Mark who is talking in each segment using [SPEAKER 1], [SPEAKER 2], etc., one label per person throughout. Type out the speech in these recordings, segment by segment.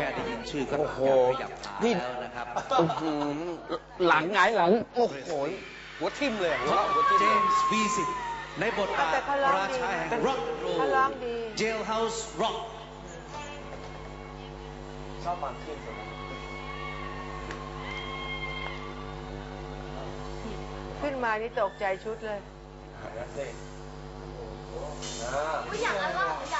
[SPEAKER 1] ค่ได้ยินชื่อก็
[SPEAKER 2] โอ้โห
[SPEAKER 1] อยากขยับขา
[SPEAKER 2] นี่
[SPEAKER 1] แล้วนะครับ
[SPEAKER 2] อื้อหือหลังไงายหลัง โอ้โห หัวทิ่มเลยหัวเราะหัวทิ่ม
[SPEAKER 1] เจมส์วีสิในบทบาท
[SPEAKER 3] แต่เขาร้อง
[SPEAKER 1] รา
[SPEAKER 3] ดี
[SPEAKER 1] ชาแห่งร็อกโร
[SPEAKER 3] เขาร้องดี
[SPEAKER 1] เจลเฮาส์ร็อก
[SPEAKER 2] ชอบความขึ้นสุด
[SPEAKER 3] ขึ้นมานี่ตกใจชุดเลย
[SPEAKER 4] อย่างนั้นว่า อย่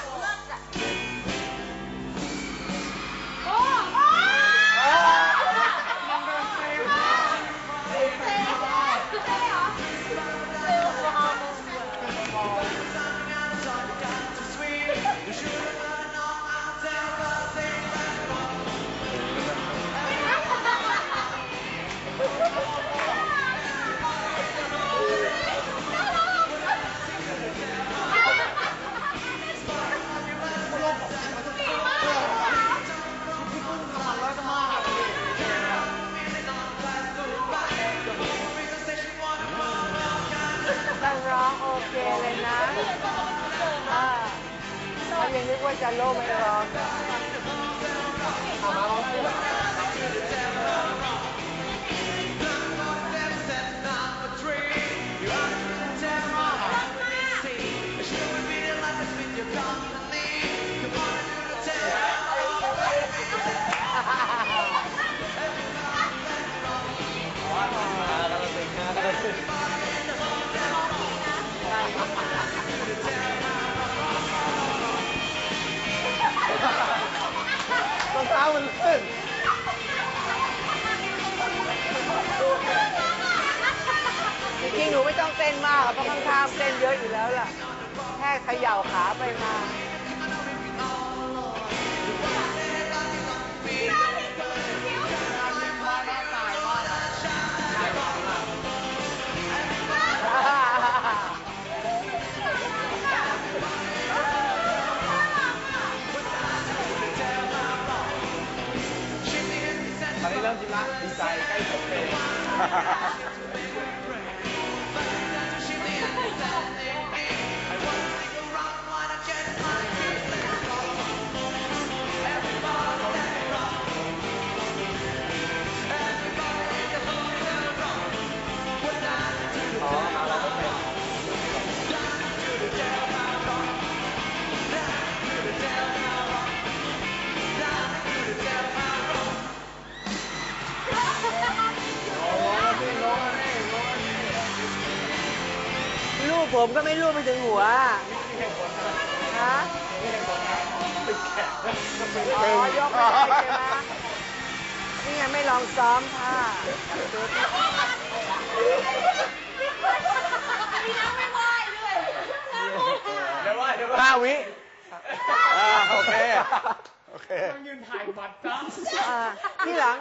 [SPEAKER 4] าง
[SPEAKER 3] ยังนึกว่าจะโล่ไม่ร้อง มันลื่นจริงๆหนูไม่ต้องเต้นมากเพราะข้างๆเต้นเยอะอยู่แล้วล่ะ แค่เขย่าขาไปมา ผมก็ไม่ลูกไปถึงหัวฮะอ๋อยกไม่ได้ใช่ไหมนี่ไงไม่ลองซ้อมท่า
[SPEAKER 4] มีน้ำไม่ไหวด้วย
[SPEAKER 2] เดี๋ยวว่าเดี๋ยวว่าห้าวิอ่าโอเค โอเค
[SPEAKER 3] อ่าที่หลัง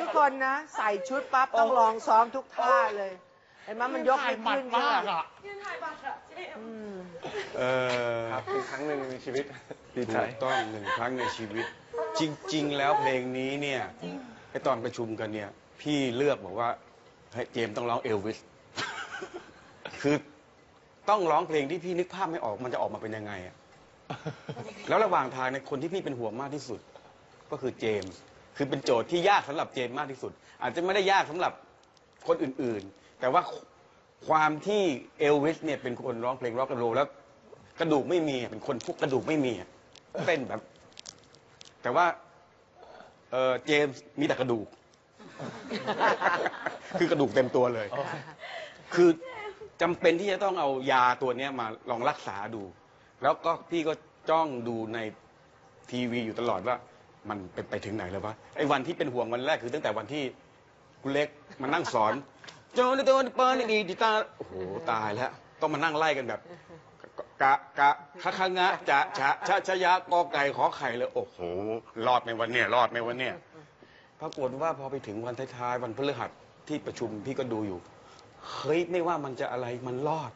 [SPEAKER 3] ทุกคนนะ ใส่ชุดปั๊บต้องลองซ้อมทุกท่าเลย เห็นไหมมันยกไม่ขึ้นใช่ไหมอืม
[SPEAKER 5] เออ
[SPEAKER 2] ครับอีกครั้งหนึ่งในชีวิตดีใจ
[SPEAKER 5] ถูกต้องหนึ่งครั้งในชีวิต จริง ๆ แล้วเพลงนี้เนี่ยไอตอนประชุมกันเนี่ย พี่เลือกบอกว่าเฮ้ยเจมส์ต้องร้องเอลวิส คือต้องร้องเพลงที่พี่นึกภาพไม่ออกมันจะออกมาเป็นยังไงอะแล้วระหว่างทางในยคนที่พี่เป็นห่วงมากที่สุด ก็คือเจมส์คือเป็นโจทย์ที่ยากสำหรับเจมส์มากที่สุด อาจจะไม่ได้ยากสำหรับคนอื่นๆ แต่ว่าความที่เอลวิสเนี่ยเป็นคนร้องเพลงร็อกแอนด์โรลแล้วกระดูกไม่มีเป็นคนพวกกระดูกไม่มีเต้นแบบ แต่ว่าเออเจมส์มีแต่กระดูก คือกระดูกเต็มตัวเลย คือจำเป็นที่จะต้องเอายาตัวเนี้ยมาลองรักษาดู แล้วก็พี่ก็จ้องดูในทีวีอยู่ตลอดว่า มันเป็นไปถึงไหนแล้ววะไอ้วันที่เป็นห่วงวันแรกคือตั้งแต่วันที่คุณเล็กมานั่งสอน โจนโจนเปิลดีดีตาโอ้โหตายแล้ว ต้องมานั่งไล่กันแบบกะกะคะคะงะจะชะชะชะยะกอไก่ขอไข่เลยโอ้โหรอดไหมวันเนี้ยรอดไหมวันเนี้ยปรากฏว่าพอไปถึงวันท้ายๆวันพฤหัสที่ประชุมพี่ก็ดูอยู่เฮ้ยไม่ว่ามันจะอะไรมันรอด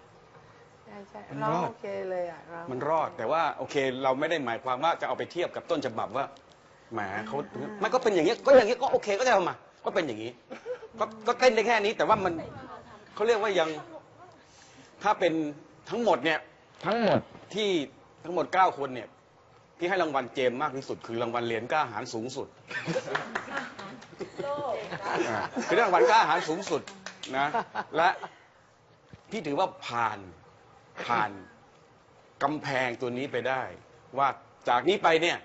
[SPEAKER 3] ใช่ใช่
[SPEAKER 5] มัน
[SPEAKER 3] ร้อง
[SPEAKER 5] รอด
[SPEAKER 3] โอเคเลยอะร้ง
[SPEAKER 5] มันรอดแต่ว่าโอเคเราไม่ได้หมายความว่าจะเอาไปเทียบกับต้นฉบับว่าแหมเขามันก็เป็นอย่างเงี้ยก็อย่างเงี้ยก็โอเคก็จะทำมาก็เป็นอย่างนี้ ก็ก็เต้นได้แค่นี้ แต่ว่ามันเขาเรียกว่ายังถ้าเป็นทั้งหมดเนี่ยทั้งหมดที่ทั้งหมดเก้าคนเนี่ย ที่ให้รางวัลเจมส์มากที่สุด คือรางวัลเหรียญกล้าหาญสูงสุดอ่าคือได้รางวัลกล้าหาญสูงสุดนะ และพี่ถือว่าผ่านผ่านกำแพงตัวนี้ไปได้ ว่าจากนี้ไปเนี่ย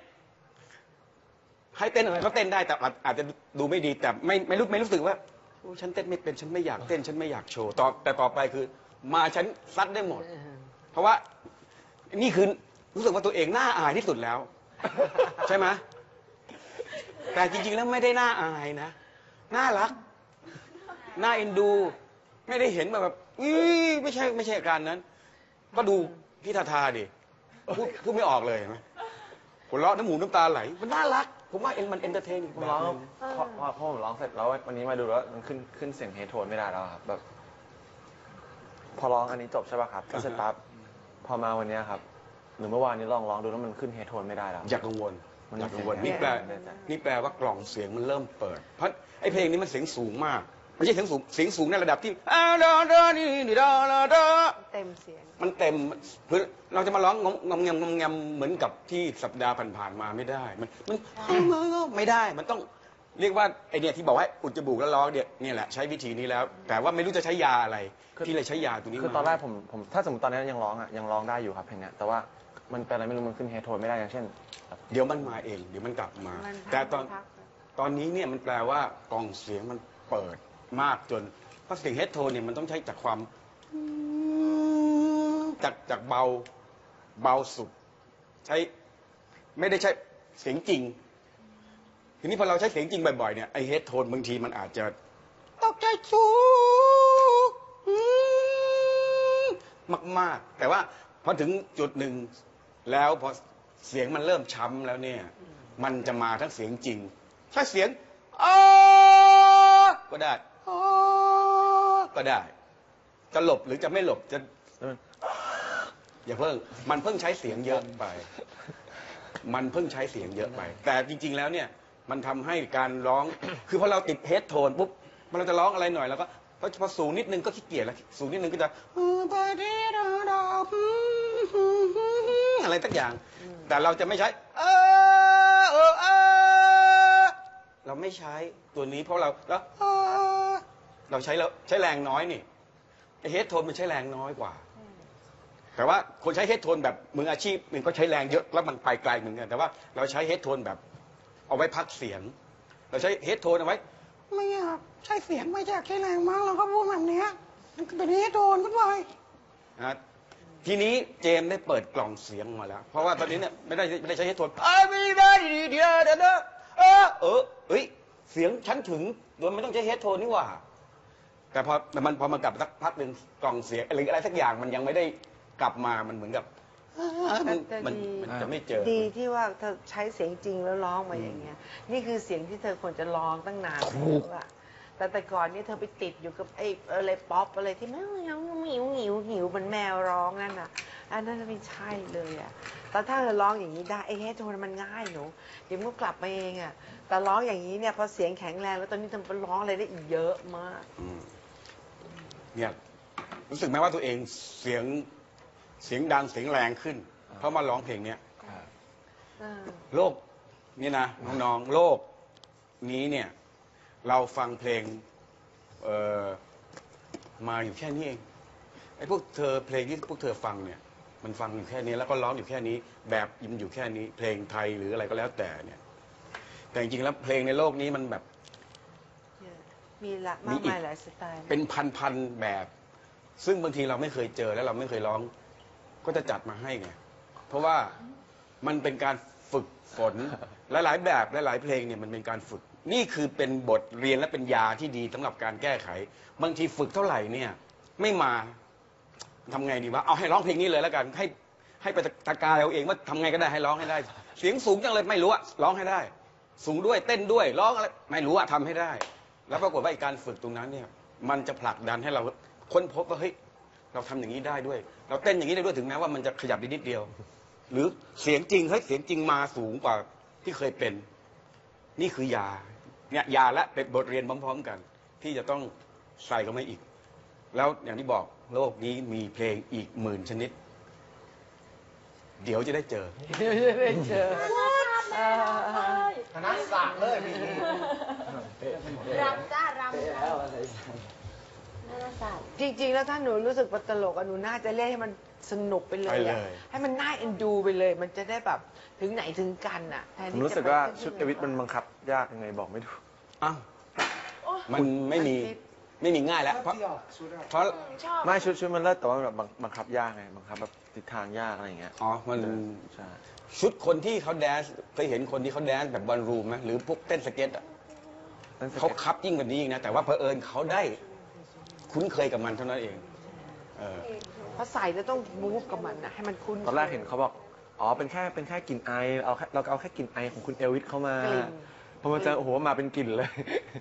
[SPEAKER 5] ให้เต้นอะไรก็เต้นได้แต่อาจอาจจะดูไม่ดีแต่ไม่ไม่รู้ไม่รู้สึกว่า โอ้ฉันเต้นไม่เป็นฉันไม่อยากเต้นฉันไม่อยากโชว์ต่อแต่ต่อไปคือ มาฉันซัดได้หมด เพราะว่านี่คือรู้สึกว่าตัวเองน่าอายที่สุดแล้ว ใช่ไหมแต่จริงๆแล้วไม่ได้น่าอายนะน่ารักน่าเอ็นดู ไม่ได้เห็นแบบอีไม่ใช่ไม่ใช่อาการนั้น ก็ดูพี่ทาทาดิพูดพูดไม่ออกเลยเห็นไหมหัวเราะน้ำหมูน้ำตาไหลมันน่ารัก ผมว่าเอ็นมันเอนเตอร์เทนอีก
[SPEAKER 2] ผม
[SPEAKER 5] แบบ
[SPEAKER 2] ร้อง
[SPEAKER 5] หนึง
[SPEAKER 2] พอพอพอผมร้องเสร็จแล้ววันนี้มาดูแล้วมันขึ้นขึ้นเสียงเฮดโทนไม่ได้แล้วครับแบบ พอร้องอันนี้จบใช่ป่ะครับแล้วเสร็จปั๊บพอมาวันเนี้ยครับ หรือเมื่อวานนี้ลองร้องดูแล้วมันขึ้นเฮดโทนไม่ได้แล้ว
[SPEAKER 5] อย่ากังวล
[SPEAKER 2] มัน
[SPEAKER 5] อย่ากังวล
[SPEAKER 2] เสียง
[SPEAKER 5] นี่แปล
[SPEAKER 2] เสียง
[SPEAKER 5] นี่แปลว่ากล่องเสียงมันเริ่มเปิด เพราะไอ้เพลงนี้มันเสียงสูงมาก ไม่ใช่เสียงสูงเสียงสูงในระดับที่อาดาดาดีดีดาดาดา
[SPEAKER 3] เต็มเสียง
[SPEAKER 5] มันเต็มคือเราจะมาร้องงงงมงมงงเหมือนกับที่สัปดาห์ผ่านๆมาไม่ได้ มันมันไม่ได้มันต้องเรียกว่าไอเนี่ยที่บอกว่าอุดจมูกแล้วร้องเนี่ยเนี่ยแหละใช้วิธีนี้แล้ว แต่ว่าไม่รู้จะใช้ยาอะไรที่เลยใช้ยาตัวนี้
[SPEAKER 2] คือตอนแรกผมผมถ้าสมมติตอนนี้ยังร้องอะยังร้องได้อยู่ครับเพลงเนี้ยแต่ว่ามันเป็นอะไรไม่รู้มันขึ้นเฮโทนไม่ได้อย่างเช่น
[SPEAKER 5] เดี๋ยวมันมาเอง เดี๋ยวมันกลับมา แต่ตอนตอนนี้เนี่ยมันแปลว่ากล่องเสียงมันเปิด มากจนเพราะเสียงเฮดโทนเนี่ยมันต้องใช้จากความจากจากเบาเบาสุด ใช้ไม่ได้ใช้เสียงจริง ทีนี้พอเราใช้เสียงจริงบ่อยๆเนี่ยไอเฮดโทนบางทีมันอาจจะตกใจสูงมาก ๆ แต่ว่าพอถึงจุดหนึ่งแล้วพอเสียงมันเริ่มช้ำแล้วเนี่ย มันจะมาทั้งเสียงจริง ถ้าเสียงอ้าก็ได้ ก็ได้ จะหลบหรือจะไม่หลบจะ อย่าเพิ่ง มันเพิ่งใช้เสียงเยอะไป มันเพิ่งใช้เสียงเยอะไป แต่จริง ๆ แล้วเนี่ย มันทำให้การร้อง คือพอเราติดเฮดโทนปุ๊บมันเราจะร้องอะไรหน่อยแล้วก็พอพอสูงนิดนึงก็ขี้เกียจแล้ว สูงนิดนึงก็จะอะไรสักอย่าง แต่เราจะไม่ใช้ เออเออเออเราไม่ใช้ตัวนี้เพราะเราแล้ว เออเราใช้แล้วใช้แรงน้อยนี่เฮดโทนมันใช้แรงน้อยกว่า แต่ว่าคนใช้เฮดโทนแบบมืออาชีพหนึ่งก็ใช้แรงเยอะแล้วมันไปไกลเหมือนกัน แต่ว่าเราใช้เฮดโทนแบบเอาไว้พักเสียง เราใช้เฮดโทนเอาไว้ ไม่อยากใช้เสียงไม่อยากใช้แรงมากเราก็พูดแบบเนี้ยมันเป็นเฮดโทนก็ไปนะทีนี้เจมส์ได้เปิดกล่องเสียงมาแล้ว เพราะว่าตอนนี้เนี่ยไม่ได้ไม่ได้ใช้เฮดโทนเอ้ยไม่ได้ดีเดียวเดี๋ยวเดี๋ยวเออเออเอ้ยเสียงฉันถึงโดยไม่ต้องใช้เฮดโทนนี่หว่า แต่พอแต่มันพอมันกลับสักพักหนึ่งกล่องเสียงหรืออะไรสักอย่างมันยังไม่ได้กลับมามันเหมือนกับเอ้ยมัน
[SPEAKER 3] แต่
[SPEAKER 5] มัน
[SPEAKER 3] ดี
[SPEAKER 5] มันจะไม่เจอ
[SPEAKER 3] ดีที่ว่าเธอใช้เสียงจริงแล้วร้องมาอย่างเงี้ย นี่คือเสียงที่เธอควรจะร้องตั้งนานแล้วอะแต่แต่ก่อนนี้เธอไปติดอยู่กับไอ้อะไรป๊อปอะไรที่แมวหิวหิวหิวหิวเหมือนแมวร้องนั่นน่ะ อันนั้นไม่ใช่เลยอะแต่ถ้าเธอร้องอย่างนี้ได้ไอ้เฮดโทนมันง่ายหนูเดี๋ยวมันก็กลับมาเองอะแต่ร้องอย่างนี้เนี่ยพอเสียงแข็งแรงแล้วตอนนี้เธอไปร้องอะไรได้อีกเยอะมาก
[SPEAKER 5] อืม เนี่ยรู้สึกไหมว่าตัวเองเสียงเสียงดังเสียงแรงขึ้น เพราะมาร้องเพลงเนี้ย
[SPEAKER 3] อ่า
[SPEAKER 5] โลกนี่นะน้องๆโลกนี้เนี่ย เราฟังเพลงเอ่อมาอยู่แค่นี้เองไอ้พวกเธอเพลงที่พวกเธอฟังเนี่ย มันฟังอยู่แค่นี้แล้วก็ร้องอยู่แค่นี้ แบบอิมอยู่แค่นี้ เพลงไทยหรืออะไรก็แล้วแต่เนี่ย แต่จริงๆแล้วเพลงในโลกนี้มันแบบ
[SPEAKER 3] มีละ
[SPEAKER 5] มี
[SPEAKER 3] มาก
[SPEAKER 5] อีก
[SPEAKER 3] มายหลายสไตล์
[SPEAKER 5] เป็นพันๆแบบ ซึ่งบางทีเราไม่เคยเจอแล้วเราไม่เคยร้อง ก็จะจัดมาให้ไงเพราะว่ามันเป็นการฝึกฝนหลายๆแบบหลายๆเพลงเนี่ยมันเป็นการฝึก นี่คือเป็นบทเรียนและเป็นยาที่ดีสำหรับการแก้ไข บางทีฝึกเท่าไหร่เนี่ย ไม่มาทำไงดีวะเอาให้ร้องเพลงนี้เลยแล้วกันให้ให้ไปตะกายเอาเองว่าทำไงก็ได้ให้ร้องให้ได้ เสียงสูงจังเลยไม่รู้อะร้องให้ได้ สูงด้วยเต้นด้วยร้องอะไรไม่รู้อะทำให้ได้ แล้วปรากฏว่าไอ้การฝึกตรงนั้นเนี่ย มันจะผลักดันให้เราค้นพบว่าเฮ้ยเราทำอย่างนี้ได้ด้วย เราเต้นอย่างนี้ได้ด้วยถึงแม้ว่ามันจะขยับได้นิดเดียว หรือเสียงจริงเฮ้ยเสียงจริงมาสูงกว่าที่เคยเป็น นี่คือยาเนี่ยยาและเป็นบทเรียนพร้อม ๆ กัน ที่จะต้องใส่เข้ามาอีก แล้วอย่างที่บอกโลกนี้มีเพลงอีกหมื่นชนิด เดี๋ยวจะได้เจอ
[SPEAKER 3] เดี๋ยวจะได้เจอเออ
[SPEAKER 1] คณะสระเลยมี
[SPEAKER 4] รำจ้ารำน่าสา
[SPEAKER 3] จริงๆ แล้วถ้าหนูรู้สึกว่าตลกอะหนูน่าจะเล่นให้มันสนุกไปเลย
[SPEAKER 5] ไปเล
[SPEAKER 3] อะ
[SPEAKER 5] ย
[SPEAKER 3] ให้มันน่าเอ็นดูไปเลย มันจะได้แบบถึงไหนถึงกันอะแทน
[SPEAKER 2] ผม
[SPEAKER 3] ที่
[SPEAKER 2] รู้สึกว่าชุดเอวิทมันบังคับยากยังไงบอกไม่ถูก
[SPEAKER 5] อ้าวมันไม่มีไม่มีง่ายแล้วเพราะเพราะ
[SPEAKER 4] ชอบ
[SPEAKER 2] ไม่ชุดชุดมันเลิศแต่ว่าแบบบังบังคับยากไงบังคับแบบทิศทางยากอะไรอย่างเงี้ย
[SPEAKER 5] อ๋อมัน
[SPEAKER 2] ใช่
[SPEAKER 5] ชุดคนที่เขาแดนซ์เคยเห็นคนที่เขาแดนซ์แบบบอลรูมไหมหรือพวกเต้นสเก็ตอะ
[SPEAKER 2] นั่นส
[SPEAKER 5] เขา
[SPEAKER 2] ก็ต
[SPEAKER 5] คับยิ่งกว่านี้อีกนะ แต่ว่าเผอิญเขาได้คุ้นเคยกับมันเท่านั้นเองเออ
[SPEAKER 3] เพราะใส่แล้วต้องมูฟกับมันอะให้มันคุ้น
[SPEAKER 2] ตอนแรกเห็นเขาบอก อ๋อ เป็นแค่ เป็นแค่กลิ่นไอเอาแค่เราเอาแค่กลิ่นไอของคุณเอลวิสเข้ามา
[SPEAKER 3] กลิ่น
[SPEAKER 2] พอมาเจอโอ้โห มาเป็นกลิ่นเลย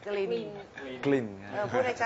[SPEAKER 3] กลิ่น
[SPEAKER 2] กลิ่นไง
[SPEAKER 3] เออพูดให้ชัด